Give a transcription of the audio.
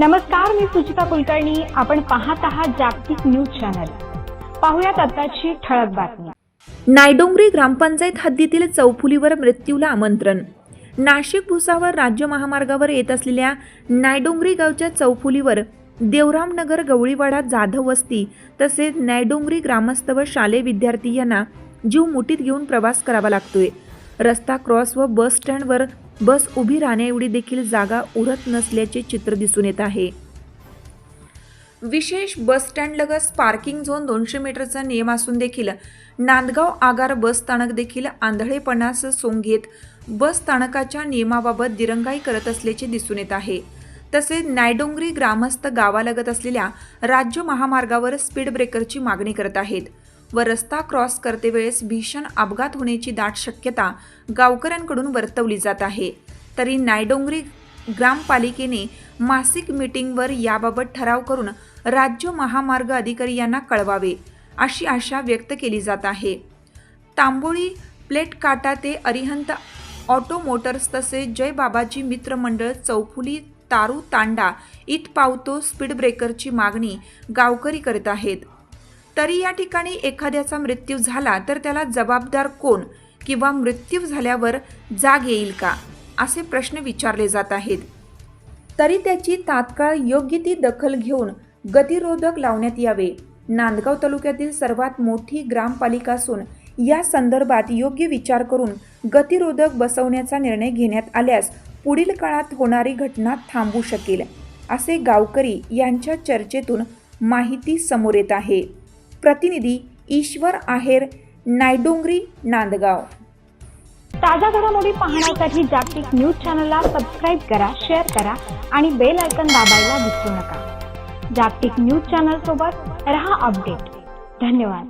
नमस्कार मी सुचिता कुलकर्णी. आपण पाहत आहात जागतिक न्यूज चॅनल. पाहुयात आताची ठळक बातमी. नायडोंगरी ग्रामपंचायत हद्दीतील चौफुलीवर मृत्यूला आमंत्रण. नाशिक भुसावर राज्य महामार्गावर येत असलेल्या नायडोंगरी गावच्या चौफुलीवर देवरामनगर गवळीवाडा जाधव वस्ती तसेच नायडोंगरी ग्रामस्थ व शालेय विद्यार्थी यांना जीव मुठीत घेऊन प्रवास करावा लागतोय. रस्ता क्रॉस व बस स्टँडवर बस उभी राहण्याएवढी देखील जागा उरत नसल्याचे चित्र दिसून येत आहे. विशेष बस स्टँडलगत पार्किंग झोन दोनशे मीटरचा नियम असून देखील नांदगाव आगार बस स्थानक देखील आंधळेपणास सोंग घेत बस स्थानकाच्या नियमाबाबत दिरंगाई करत असल्याचे दिसून येत आहे. तसेच नायडोंगरी ग्रामस्थ गावालगत असलेल्या राज्य महामार्गावर स्पीड ब्रेकरची मागणी करत आहेत. व रस्ता क्रॉस करते वेळेस भीषण अपघात होण्याची दाट शक्यता गावकऱ्यांकडून वर्तवली जात आहे. तरी नायडोंगरी ग्रामपालिकेने मासिक मीटिंगवर याबाबत ठराव करून राज्य महामार्ग अधिकारी यांना कळवावे अशी आशा व्यक्त केली जात आहे. तांबोळी प्लेट काटा ते अरिहंत ऑटो मोटर्स तसेच जय बाबाजी मित्र मंडळ चौफुली तारू तांडा इत पावतो स्पीड ब्रेकरची मागणी गावकरी करत आहेत. तरी या ठिकाणी एखाद्याचा मृत्यू झाला तर त्याला जबाबदार कोण किंवा मृत्यू झाल्यावर जाग येईल का? असे प्रश्न विचारले जात आहेत. तरी त्याची तात्काळ योग्य ती दखल घेऊन गतिरोधक लावण्यात यावे. नांदगाव तालुक्यातील सर्वात मोठी ग्रामपालिका असून या संदर्भात योग्य विचार करून गतिरोधक बसवण्याचा निर्णय घेण्यात आल्यास पुढील काळात होणारी घटना थांबू शकेल असे गावकरी यांच्या चर्चेतून माहिती समोर येत आहे. प्रतिनिधी ईश्वर आहेर नायडोंगरी नांदगाव. ताज्या घडामोडी पाहण्यासाठी जागतिक न्यूज चॅनलला सबस्क्राईब करा शेअर करा आणि बेल आयकन दाबायला विसरू नका. जागतिक न्यूज चॅनल सोबत रहा अपडेट. धन्यवाद.